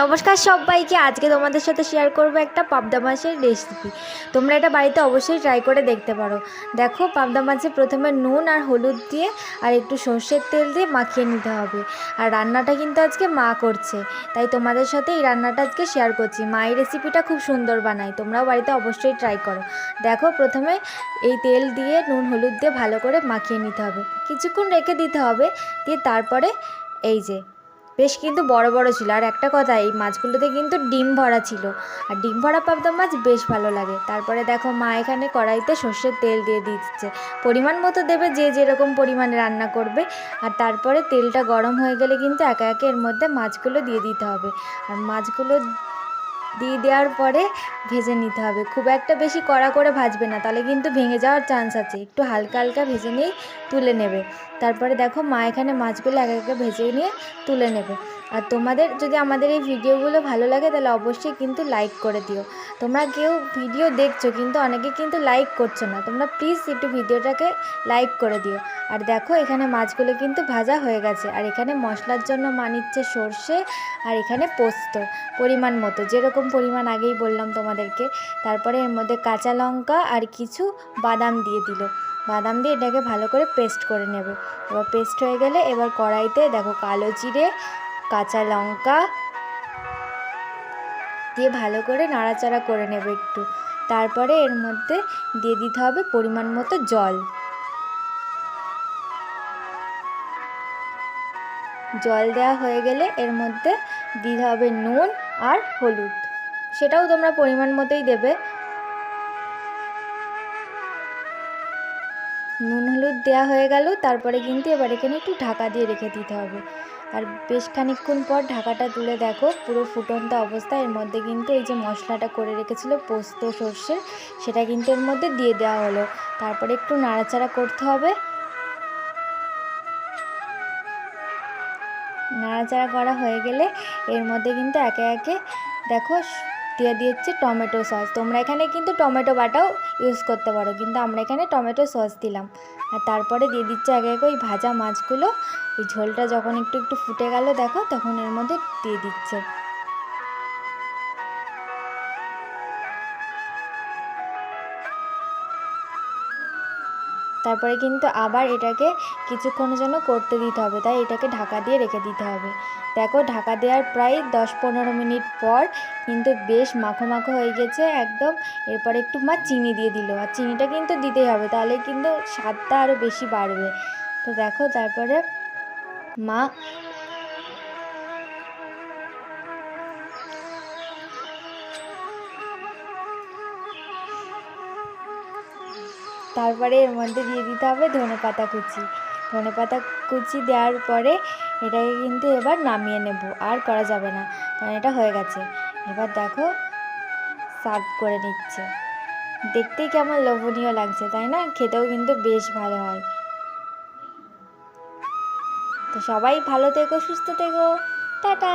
নমস্কার সবাইকে। আজকে তোমাদের সাথে শেয়ার করব একটা পাবদা মাছের রেসিপি তোমরা এটা বাড়িতে অবশ্যই ট্রাই করে দেখতে পারো। দেখো, পাবদা মাছে প্রথমে নুন আর হলুদ দিয়ে আর একটু সর্ষের তেল দিয়ে মাখিয়ে নিতে হবে। আর রান্নাটা কিন্তু আজকে মা করছে। তাই তোমাদের সাথে এই রান্নাটা আজকে শেয়ার করছি। মা এই রেসিপিটা খুব সুন্দর বানায়। তোমরাও বাড়িতে অবশ্যই ট্রাই করো। দেখো, প্রথমে এই তেল দিয়ে নুন, হলুদ দিয়ে ভালো করে মাখিয়ে নিতে হবে। কিছুক্ষণ রেখে দিতে হবে। দিয়ে তারপরে এই যে বেশ কিন্তু বড় বড় ছিল। আর একটা কথা, এই মাছগুলোতে কিন্তু ডিম ভরা ছিল। আর ডিম ভরা পাবদা মাছ বেশ ভালো লাগে। তারপরে দেখো মা এখানে কড়াইতে সর্ষের তেল দিয়ে দিচ্ছে। পরিমাণ মতো দেবে যে যেরকম পরিমাণে রান্না করবে। আর তারপরে তেলটা গরম হয়ে গেলে কিন্তু একে একে এর মধ্যে মাছগুলো দিয়ে দিতে হবে। আর মাছগুলো দিয়ে দেওয়ার পরে ভেজে নিতে হবে। খুব একটা বেশি কড়া করে ভাজবে না, তাহলে কিন্তু ভেঙে যাওয়ার চান্স আছে। একটু হালকা হালকা ভেজে নিয়েই তুলে নেবে। তারপরে দেখো মা এখানে মাছগুলো এক একে ভেজে নিয়ে তুলে নেবে। আর তোমাদের যদি আমাদের এই ভিডিওগুলো ভালো লাগে, তাহলে অবশ্যই কিন্তু লাইক করে দিও। তোমরা কেউ ভিডিও দেখছ, কিন্তু অনেকে কিন্তু লাইক করছ না। তোমরা প্লিজ একটু ভিডিওটাকে লাইক করে দিও। আর দেখো, এখানে মাছগুলো কিন্তু ভাজা হয়ে গেছে। আর এখানে মশলার জন্য মানিচ্ছে সর্ষে আর এখানে পোস্ত, পরিমাণ মতো। যেরকম পরিমাণ আগেই বললাম তোমাদেরকে। তারপরে এর মধ্যে কাঁচা লঙ্কা আর কিছু বাদাম দিয়ে দিল। বাদাম দিয়ে এটাকে ভালো করে পেস্ট করে নেবে। এবার পেস্ট হয়ে গেলে এবার কড়াইতে দেখো কালো জিরে কাঁচা লঙ্কা দিয়ে ভালো করে নাড়াচাড়া করে নেবে একটু। তারপরে এর মধ্যে দিয়ে দিতে হবে পরিমাণ মতো জল। জল দেওয়া হয়ে গেলে এর মধ্যে দিতে হবে নুন আর হলুদ। সেটাও তোমরা পরিমাণ মতোই দেবে। নুন হলুদ দেওয়া হয়ে গেল, তারপরে কিন্তু এবার এখানে একটু ঢাকা দিয়ে রেখে দিতে হবে। আর বেশ খানিক্ষণ পর ঢাকাটা তুলে দেখো, পুরো ফুটন্ত অবস্থা। এর মধ্যে কিন্তু এই যে মশলাটা করে রেখেছিল পোস্ত, সর্ষে, সেটা কিন্তু এর মধ্যে দিয়ে দেওয়া হলো। তারপরে একটু নাড়াচাড়া করতে হবে। নাড়াচাড়া করা হয়ে গেলে এর মধ্যে কিন্তু একে একে দেখো দিয়ে দিচ্ছে টমেটো সস। তোমরা এখানে কিন্তু টমেটো বাটাও ইউজ করতে পারো, কিন্তু আমরা এখানে টমেটো সস দিলাম। আর তারপরে দিয়ে দিচ্ছে আগে এক ওই ভাজা মাছগুলো। ওই ঝোলটা যখন একটু একটু ফুটে গেল দেখো, তখন এর মধ্যে দিয়ে দিচ্ছে। তারপরে কিন্তু আবার এটাকে কিছুক্ষণের জন্য করতে দিতে হবে। তাই এটাকে ঢাকা দিয়ে রেখে দিতে হবে। দেখো, ঢাকা দেওয়ার প্রায় দশ পনেরো মিনিট পর কিন্তু বেশ মাখো মাখো হয়ে গেছে একদম। এরপর একটু মা চিনি দিয়ে দিল। আর চিনিটা কিন্তু দিতেই হবে, তাহলে কিন্তু স্বাদটা আরও বেশি বাড়বে। তো দেখো, তারপরে মা তারপরে এর মধ্যে দিয়ে দিতে হবে ধনে পাতা কুচি। ধনে পাতা কুচি দেওয়ার পরে এটাকে কিন্তু এবার নামিয়ে নেব, আর করা যাবে না, কারণ এটা হয়ে গেছে। এবার দেখো, সার্ভ করে নিচ্ছে। দেখতেই কেমন লোভনীয় লাগছে, তাই না? খেতেও কিন্তু বেশ ভালো হয়। তো সবাই ভালো থেকো, সুস্থ থেকো। টাটা!